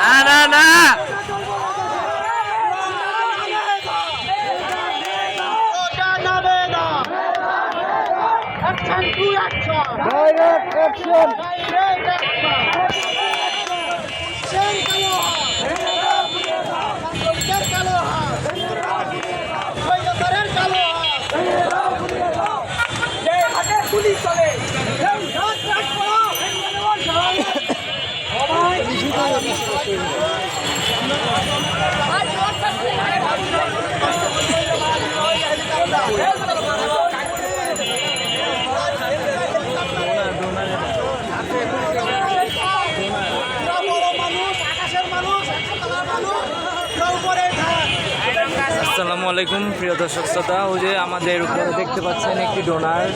না না না। ওটা নাবে না Thank you. আসসালামু আলাইকুম প্রিয় দর্শক শ্রোতা। ওই যে আমাদের উপরে দেখতে পাচ্ছেন একটি ডোনার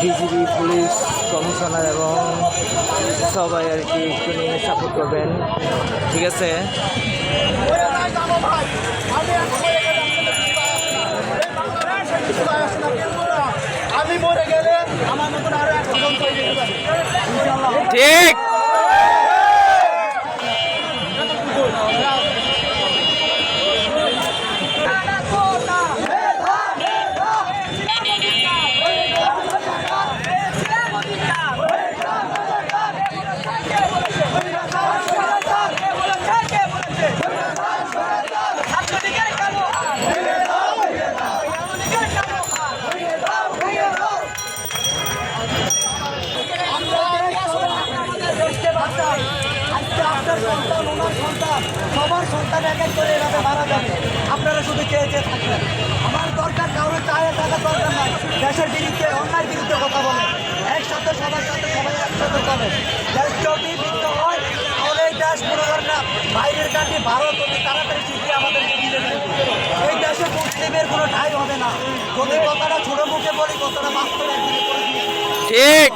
বিজিবি পুলিশ কমিশনার এবং সবাই আর কি একটু নিয়ে সাপোর্ট করবেন। ঠিক আছে? মরে আপনার সন্তান, ওনার সন্তান। সবার সন্তান এক এক করে এভাবে মারা যাবে। আপনারা শুধু চেয়ে চেয়ে থাকবেন। আমার দরকার কারোর চায়ে থাকার দরকার নাই। দেশের বিরুদ্ধে, অন্যায়ের বিরুদ্ধে কথা বলে। একসাথে, সবার সাথে, সবাই একসাথে চলে। দেশ যদি বিদ্ধ হয়, তাহলে এই দেশ মনে করেন না, বাইরের কাছে ভারত অতি তাড়াতাড়ি শিখিয়ে দেবে এই দেশে মুসলিমের কোনো ঠাই হবে না। যদি কথাটা ছোট মুখে বলি, কথাটা বাস্তব ঠিক।